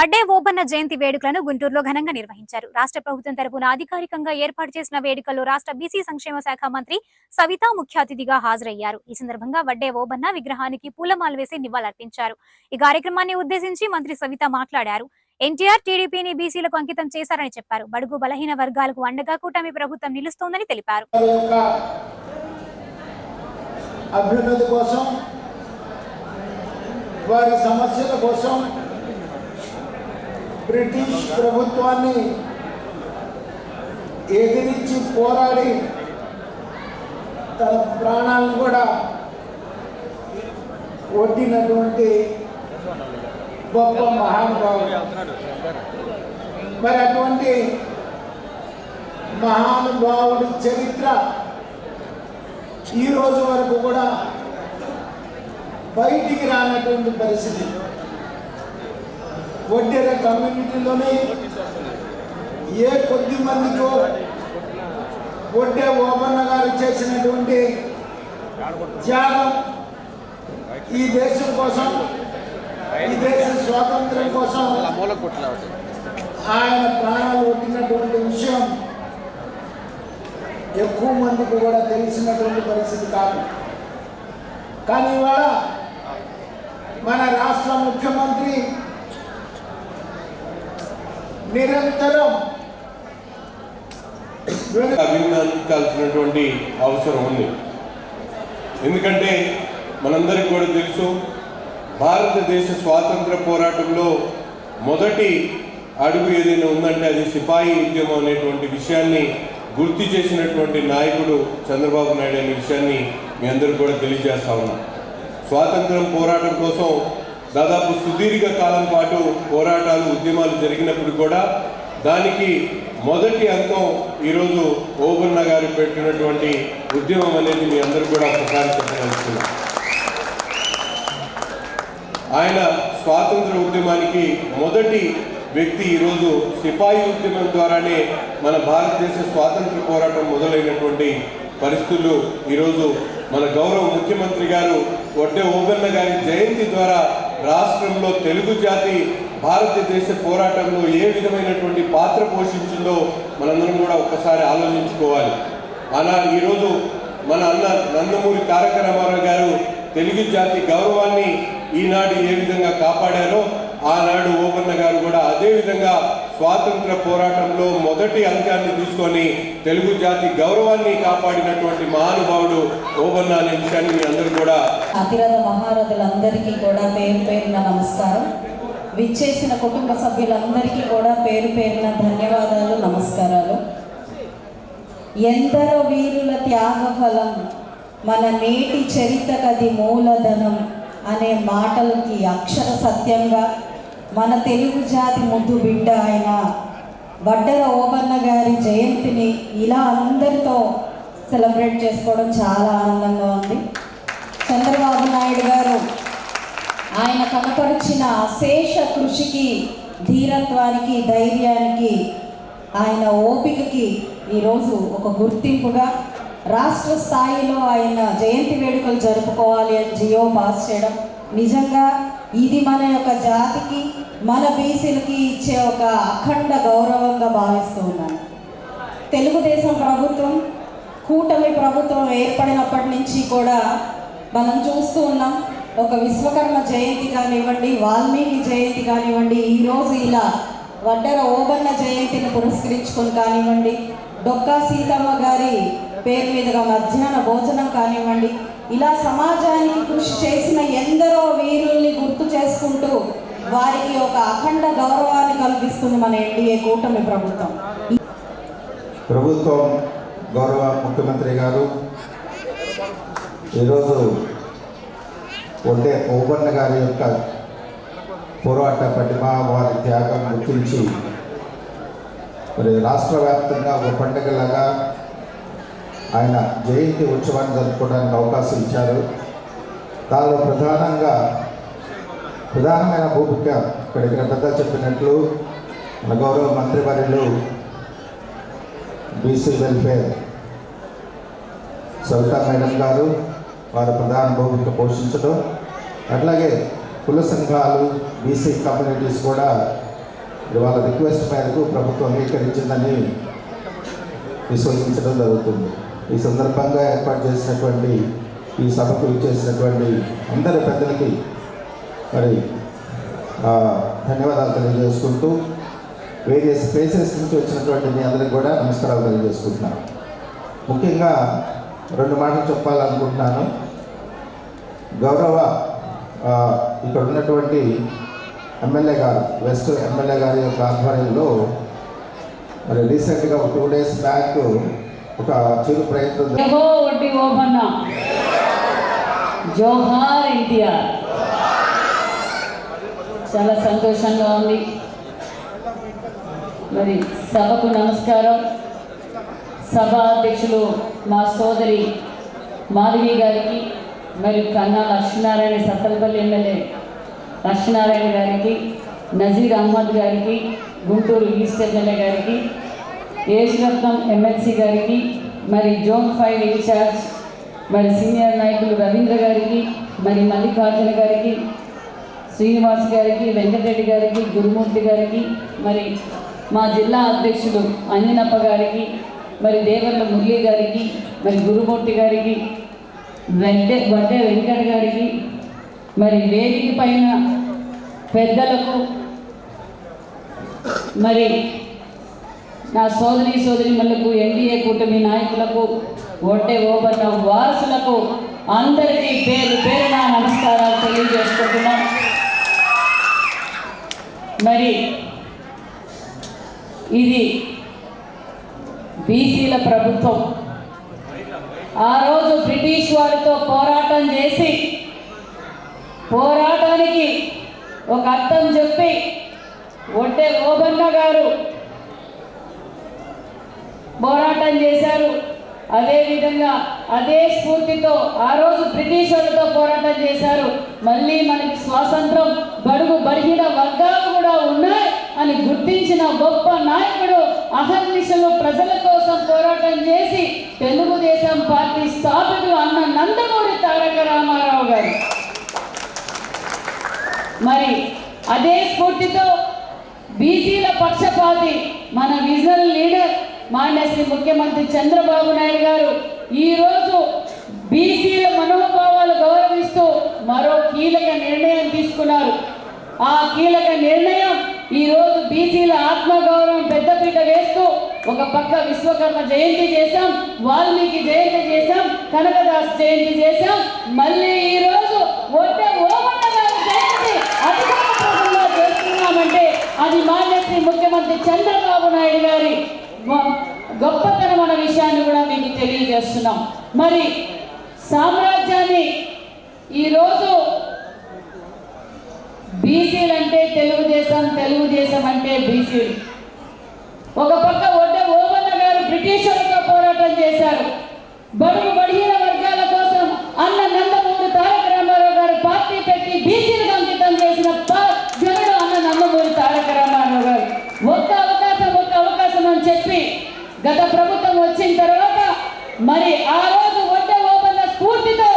వడ్డే ఓబన్న జయంతి వేడుకలను గుంటూరులో ఘనంగా నిర్వహించారు. రాష్ట్ర ప్రభుత్వం తరపున అధికారికంగా ఏర్పాటు చేసిన వేడుకల్లో రాష్ట్ర బీసీ సంక్షేమ శాఖ మంత్రి సవిత ముఖ్య అతిథిగా హాజరయ్యారు. ఈ సందర్భంగా వడ్డే ఓబన్న విగ్రహానికి పూలమాలు వేసి నివాళులర్పించారు. ఈ కార్యక్రమాన్ని ఉద్దేశించి మంత్రి సవిత మాట్లాడారు. ఎన్టీఆర్ టీడీపీని బీసీలకు అంకితం చేశారని చెప్పారు. బడుగు బలహీన వర్గాలకు అండగా కూటమి ప్రభుత్వం నిలుస్తోందని తెలిపారు. అభ్యున్నతి కోసం వారి సమస్యల కోసం బ్రిటిష్ ప్రభుత్వాన్ని ఎదిరించి పోరాడి తన ప్రాణాలను కూడా ఒడ్డినటువంటి గొప్ప మహానుభావుడు. మరి అటువంటి మహానుభావుడి చరిత్ర ఈ రోజు వరకు కూడా బయటికి రానటువంటి పరిస్థితి. వడ్డెర కమ్యూనిటీలోని ఏ కొద్ది మందికో వడ్డే ఓబన్న గారు చేసినటువంటి త్యాగం ఈ దేశం కోసం ఈ దేశ స్వాతంత్రం కోసం ఆయన ప్రాణాలు కొట్టినటువంటి విషయం ఎక్కువ మందికి కూడా తెలిసినటువంటి పరిస్థితి కాదు. కానీ ఇవాళ మన రాష్ట్ర ముఖ్యమంత్రి నిరంతరం. అభినందించాల్సినటువంటి అవసరం ఉంది. ఎందుకంటే మనందరికి కూడా తెలుసు భారతదేశ స్వాతంత్ర పోరాటంలో మొదటి అడుగు ఏదైనా ఉందంటే అది సిపాయి ఉద్యమం అనేటువంటి విషయాన్ని గుర్తు చేసినటువంటి నాయకుడు చంద్రబాబు నాయుడు అనే విషయాన్ని మీ అందరూ కూడా తెలియజేస్తా ఉన్నాం. స్వాతంత్రం పోరాటం కోసం దాదాపు సుదీర్ఘ కాలం పాటు పోరాటాలు ఉద్యమాలు జరిగినప్పుడు కూడా దానికి మొదటి అంకం ఈరోజు ఓబన్న గారు పెట్టినటువంటి ఉద్యమం అనేది మీ అందరూ కూడా ఒకసారి చెప్పదలుచుకున్నాం ఆయన స్వాతంత్ర ఉద్యమానికి మొదటి వ్యక్తి ఈరోజు సిపాయి ఉద్యమం ద్వారానే మన భారతదేశ స్వాతంత్ర పోరాటం మొదలైనటువంటి పరిస్థితులు ఈరోజు మన గౌరవ ముఖ్యమంత్రి గారు వడ్డే ఓబన్న గారి జయంతి ద్వారా రాష్ట్రంలో తెలుగు జాతి భారతదేశ పోరాటంలో ఏ విధమైనటువంటి పాత్ర పోషించిందో మనందరం కూడా ఒక్కసారి ఆలోచించుకోవాలి. అలా ఈరోజు మన అన్న నందమూరి తారక రామారావు గారు తెలుగు జాతి గౌరవాన్ని ఈనాడు ఏ విధంగా కాపాడారో ఆనాడు ఓబన్న గారు కూడా అదే విధంగా స్వాతంత్ర పోరాటంలో మొదటి అంకాన్ని తీసుకొని తెలుగు జాతి గౌరవాన్ని కాపాడినటువంటి మహానుభావుడు ఓబన్న అనే విషయాన్ని మీ అందరూ కూడా అతిరథ మహారథులందరికీ కూడా పేరు పేరున నమస్కారం. విచ్చేసిన కుటుంబ సభ్యులందరికీ కూడా పేరు పేరున ధన్యవాదాలు నమస్కారాలు. ఎందరో వీరుల త్యాగ ఫలం మన నేటి చరితకది మూలధనం అనే మాటలకి అక్షర సత్యంగా మన తెలుగు జాతి ముద్దు బిడ్డ ఆయన వడ్డర ఓబన్న గారి జయంతిని ఇలా అందరితో సెలబ్రేట్ చేసుకోవడం చాలా ఆనందంగా ఉంది. చంద్రబాబు నాయుడు గారు ఆయన కనపరిచిన అశేష కృషికి ధీరత్వానికి ధైర్యానికి ఆయన ఓపికకి ఈరోజు ఒక గుర్తింపుగా రాష్ట్ర స్థాయిలో ఆయన జయంతి వేడుకలు జరుపుకోవాలి అని జియో పాస్ చేయడం నిజంగా ఇది మన యొక్క జాతికి మన బీసీలకి ఇచ్చే ఒక అఖండ గౌరవంగా భావిస్తూ ఉన్నాను. తెలుగుదేశం ప్రభుత్వం కూటమి ప్రభుత్వం ఏర్పడినప్పటి నుంచి కూడా మనం చూస్తూ ఉన్నాం ఒక విశ్వకర్మ జయంతి కానివ్వండి వాల్మీకి జయంతి కానివ్వండి ఈరోజు ఇలా వడ్డర ఓబన్న జయంతిని పురస్కరించుకొని కానివ్వండి డొక్కా సీతమ్మ గారి పేరు మీదుగా మధ్యాహ్న భోజనం కానివ్వండి ఇలా సమాజానికి కృషి చేసిన ఎందరో వీరుల్ని గుర్తు చేసుకుంటూ వారికి ఒక అఖండ గౌరవాన్ని కల్పిస్తుంది మన ఎన్డీఏ కూటమి ప్రభుత్వం. ప్రభుత్వం గౌరవ ముఖ్యమంత్రి గారు ఈరోజు ఒడ్డే ఓబన్న గారి యొక్క పోరాట పటిమ వారి త్యాగం గుర్తించి మరి రాష్ట్ర వ్యాప్తంగా ఒక పండుగలాగా ఆయన జయంతి ఉత్సవాన్ని జరుపుకోవడానికి అవకాశం ఇచ్చారు. దానిలో ప్రధానంగా ప్రధానమైన భూమిక ఇక్కడ పెద్ద చెప్పినట్లు మన గౌరవ మంత్రివర్యులు బీసీ వెల్ఫేర్ సవితా మేడం గారు వారు ప్రధాన భూమిక పోషించడం. అట్లాగే కుల సంఘాలు బీసీ కమ్యూనిటీస్ కూడా వాళ్ళ రిక్వెస్ట్ మేరకు ప్రభుత్వం అంగీకరించిందని విశ్వసించడం జరుగుతుంది. ఈ సందర్భంగా ఏర్పాటు చేసినటువంటి ఈ సభకు ఇచ్చేసినటువంటి అందరి పెద్దలకి మరి ధన్యవాదాలు తెలియజేసుకుంటూ వేరియస్ ప్లేసెస్ నుంచి వచ్చినటువంటి మీ అందరికి కూడా నమస్కారాలు తెలియజేసుకుంటున్నాను. ముఖ్యంగా రెండు మాటలు చెప్పాలనుకుంటున్నాను. గౌరవ ఇక్కడ ఉన్నటువంటి ఎమ్మెల్యే గారు వెస్ట్ ఎమ్మెల్యే గారి యొక్క ఆధ్వర్యంలో మరి రీసెంట్గా ఒక టూ డేస్ బ్యాక్ ఒక చిరు ప్రయత్నం జోహార్ ఎన్టీఆర్. చాలా సంతోషంగా ఉంది. మరి సభకు నమస్కారం. సభ అధ్యక్షులు మా సోదరి మాధవి గారికి మరియు కన్నా లక్ష్మీనారాయణ సత్తలపల్లి ఎమ్మెల్యే లక్ష్మీనారాయణ గారికి నజీర్ అహ్మద్ గారికి గుంటూరు ఈస్ట్ ఎమ్మెల్యే గారికి యేసురత్నం ఎమ్మెల్సీ గారికి మరి జోన్ ఫైవ్ ఇన్ఛార్జ్ మరి సీనియర్ నాయకులు రవీంద్ర గారికి మరి మల్లికార్జున గారికి శ్రీనివాస్ గారికి వెంకటరెడ్డి గారికి గురుమూర్తి గారికి మరి మా జిల్లా అధ్యక్షులు అంజనప్ప గారికి మరి దేవర్ల మురళి గారికి మరి గురుమూర్తి గారికి వెంటే వడ్డే వెంకట గారికి మరి వేదిక పైన పెద్దలకు మరి నా సోదరి సోదరిమలకు ఎన్డీఏ కూటమి నాయకులకు ఒడ్డే ఓబన్న వారసులకు అందరికీ పేరు పేరున నమస్కారాలు తెలియజేసుకుంటున్నాం. మరి ఇది బీసీల ప్రభుత్వం. ఆ రోజు బ్రిటిష్ వారితో పోరాటం చేసి పోరాటానికి ఒక అర్థం చెప్పి ఒట్టే ఓబన్న గారు పోరాటం చేశారు. అదేవిధంగా అదే స్ఫూర్తితో ఆ రోజు బ్రిటిష్ వాళ్ళతో పోరాటం చేశారు. మళ్ళీ మనకి స్వాతంత్రం బడుగు బడిగిన వర్గాలు కూడా ఉన్నాయి అని గుర్తించిన గొప్ప నాయకుడు అహర్నిశలు ప్రజల కోసం పోరాటం చేసి తెలుగుదేశం పార్టీ స్థాపకులు అన్న నందమూరి తారక రామారావు గారు. మరి అదే స్ఫూర్తితో బీసీల పక్షపాతి మన విజన్ మాన్యశ్రీ ముఖ్యమంత్రి చంద్రబాబు నాయుడు గారు ఈరోజు బీసీల మనోభావాలు గౌరవిస్తూ మరో కీలక నిర్ణయం తీసుకున్నారు. ఆ కీలక నిర్ణయం ఈరోజు బీసీల ఆత్మగౌరవం పెద్దపీట వేస్తూ ఒక పక్క విశ్వకర్మ జయంతి చేశాం వాల్మీకి జయంతి చేశాం కనకదాస్ జయంతి చేశాం. మళ్ళీ ఈరోజు ఒడ్డే ఓమన్న జయంతి అధికారంలో చేస్తున్నామంటే అది మాన్యశ్రీ ముఖ్యమంత్రి చంద్రబాబు నాయుడు గారి గొప్పతనం అనే విషయాన్ని కూడా మీకు తెలియజేస్తున్నాం. మరి సామ్రాజ్యాన్ని ఈరోజు బీసీలు అంటే తెలుగుదేశం తెలుగుదేశం అంటే బీసీలు. ఒక పక్క ఒడ్డ ఓమన్న గారు బ్రిటిషర్లతో పోరాటం చేశారు. బడుగు బడిహీన